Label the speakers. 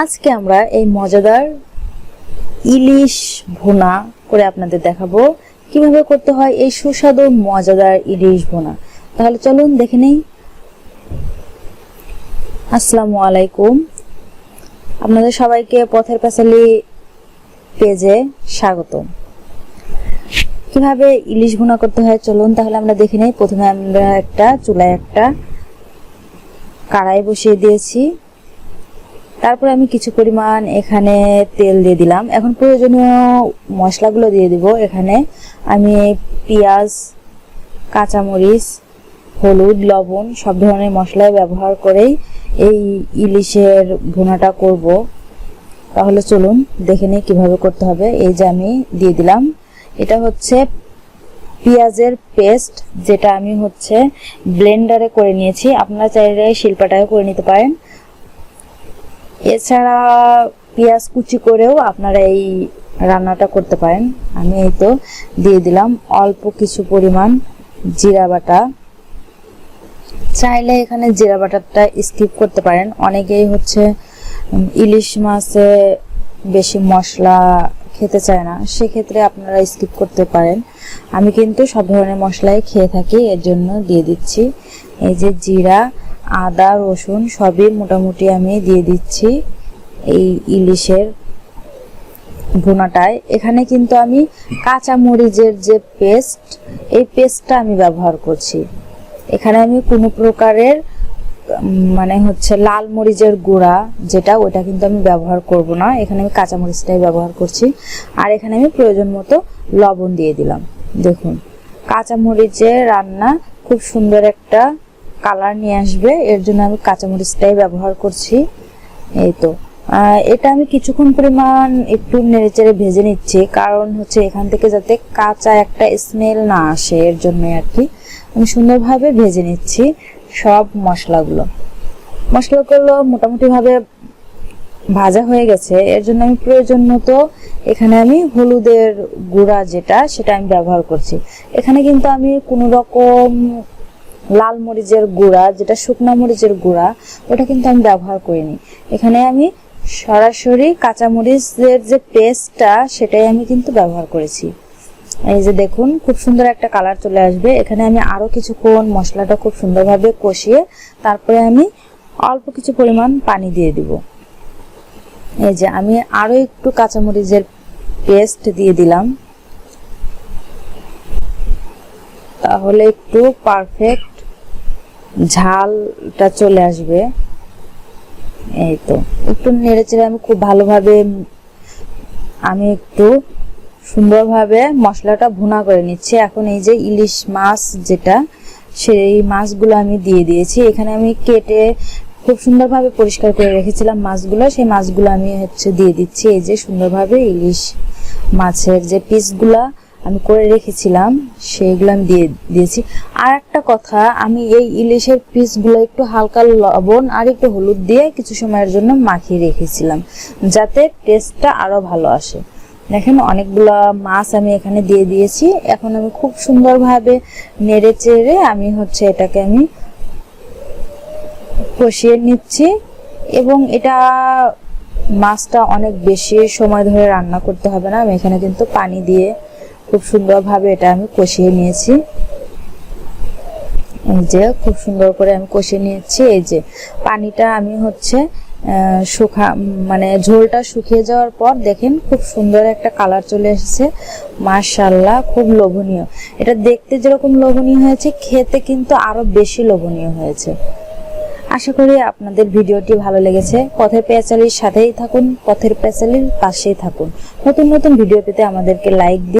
Speaker 1: আজকে আমরা এই মজাদার ইলিশ ভুনা করে আপনাদের দেখাবো। কীভাবে করতে হয় এই সুস্বাদু, মজাদার ইলিশ ভুনা। তাহলে চলুন দেখে নেই। আসসালামু আলাইকুম। আপনাদের সবাইকে পথের পাঁচালি পেজে স্বাগত কীভাবে ইলিশ ভুনা করতে হয় চলুন তাহলে আমরা দেখে নেই। প্রথমে আমরা একটা চুলায় একটা কড়াই বসিয়ে দিয়েছি। তারপরে আমি কিছু পরিমাণ এখানে তেল দিয়ে দিলাম। এখন প্রয়োজনীয় মশলাগুলো দিয়ে দিব এখানে। আমি পেঁয়াজ, কাঁচামরিচ, হলুদ, লবণ সব ধরনের মশলাই ব্যবহার করেই এই ইলিশের ভুনাটা করব। তাহলে চলুন দেখে নিই কীভাবে করতে হবে। এই যে আমি দিয়ে দিলাম। এটা হচ্ছে পেঁয়াজের পেস্ট, যেটা আমি হচ্ছে ব্লেন্ডারে করে নিয়েছি। আপনারা চাইলে শিল্পাটাও করে নিতে পারেন। এছাড়া পেঁয়াজ কুচি করেও আপনারা এই রান্নাটা করতে পারেন। আমি এই তো দিয়ে দিলাম অল্প কিছু পরিমাণ জিরা বাটা। চাইলে এখানে জিরা বাটাটা স্কিপ করতে পারেন। অনেকেই হচ্ছে ইলিশ মাছে বেশি মশলা খেতে চায় না। সেক্ষেত্রে আপনারা স্কিপ করতে পারেন। আমি কিন্তু সব ধরনের মশলাই খেয়ে থাকি, এর জন্য দিয়ে দিচ্ছি। এই যে জিরা আদা, রসুন সবই মোটামুটি আমি দিয়ে দিচ্ছি এই ইলিশের ভুনাটায়। এখানে কিন্তু আমি কাঁচা মরিচের যে পেস্ট, এই পেস্টটা আমি ব্যবহার করছি। এখানে আমি কোনো প্রকারের মানে হচ্ছে লাল মরিচের গুঁড়া যেটা ওটা কিন্তু আমি ব্যবহার করব না। এখানে আমি কাঁচা মরিচটাই ব্যবহার করছি। আর এখানে আমি প্রয়োজন মতো লবণ দিয়ে দিলাম। দেখুন কাঁচা মরিচের রান্না খুব সুন্দর একটা কালার নিয়ে আসবে। এর জন্য আমি কাঁচা মরিচটাই ব্যবহার করছি। এই তো। এটা আমি কিছুক্ষণ পরিমাণ একটু নেড়েচেড়ে ভেজে নিচ্ছি, কারণ হচ্ছে এখান থেকে যাতে কাঁচা একটা স্মেল না আসে, এর জন্য আর কি। আমি সুন্দরভাবে ভেজে নিচ্ছি সব মশলাগুলো। মশলাগুলো মোটামুটিভাবে ভাজা হয়ে গেছে। এর জন্য আমি প্রয়োজন মতো এখানে আমি হলুদের গুঁড়া যেটা, সেটা আমি ব্যবহার করছি। এখানে কিন্তু আমি কোনো রকম লাল মরিচের গুঁড়া, যেটা শুকনো মরিচের গুঁড়া, ওটা কিন্তু আমি ব্যবহার করিনি। এখানে আমি সরাসরি কাঁচা মরিচের যে পেস্টটা, সেটাই আমি কিন্তু ব্যবহার করেছি। এই যে দেখুন, খুব সুন্দর একটা কালার চলে আসবে। এখানে আমি আরও কিছুক্ষণ মশলাটা খুব সুন্দরভাবে কষিয়ে, তারপরে আমি অল্প কিছু পরিমাণ পানি দিয়ে দিব। এই যে আমি আরও একটু কাঁচামরিচের পেস্ট দিয়ে দিলাম। তাহলে একটু পারফেক্ট ঝালটা চলে আসবে। এই তো। একটু নেড়ে চেড়ে আমি খুব ভালোভাবে আমি একটু সুন্দরভাবে মশলাটা ভুনা করে নিচ্ছি। এখন এই যে ইলিশ মাছ যেটা, সেই মাছগুলো আমি দিয়ে দিয়েছি। এখানে আমি কেটে খুব সুন্দরভাবে পরিষ্কার করে রেখেছিলাম মাছগুলো। সেই মাছগুলো আমি হচ্ছে দিয়ে দিচ্ছি। এই যে সুন্দরভাবে ইলিশ মাছের যে পিসগুলা আমি করে রেখেছিলাম, সেইগুলো আমি দিয়ে দিয়েছি। আর একটা কথা, আমি এই ইলিশের পিসগুলো একটু হালকা লবণ আর একটু হলুদ দিয়ে কিছু সময়ের জন্য মাখিয়ে রেখেছিলাম, যাতে টেস্টটা আরও ভালো আসে। দেখেন, অনেকগুলো মাছ আমি এখানে দিয়ে দিয়েছি। এখন আমি খুব সুন্দরভাবে নেড়ে চেড়ে আমি হচ্ছে এটাকে আমি কষিয়ে নিচ্ছি এবং এটা মাছটা অনেক বেশি সময় ধরে রান্না করতে হবে না। আমি এখানে কিন্তু পানি দিয়ে খুব সুন্দরভাবে এটা আমি কষিয়ে নিয়েছি। এই যে খুব সুন্দর করে আমি কষিয়ে নিয়েছি। এই যে পানিটা আমি হচ্ছে শুকা মানে ঝোলটা শুকিয়ে যাওয়ার পর দেখেন খুব সুন্দর একটা কালার চলে এসেছে। মাশাল্লাহ খুব লোভনীয়। এটা দেখতে যেরকম লোভনীয় হয়েছে, খেতে কিন্তু আরও বেশি লোভনীয় হয়েছে। আশা করি আপনাদের ভিডিওটি ভালো লেগেছে। পথের পেঁচালির সাথেই থাকুন, পথের পেঁচালির পাশেই থাকুন। নতুন নতুন ভিডিও পেতে আমাদেরকে লাইক দিন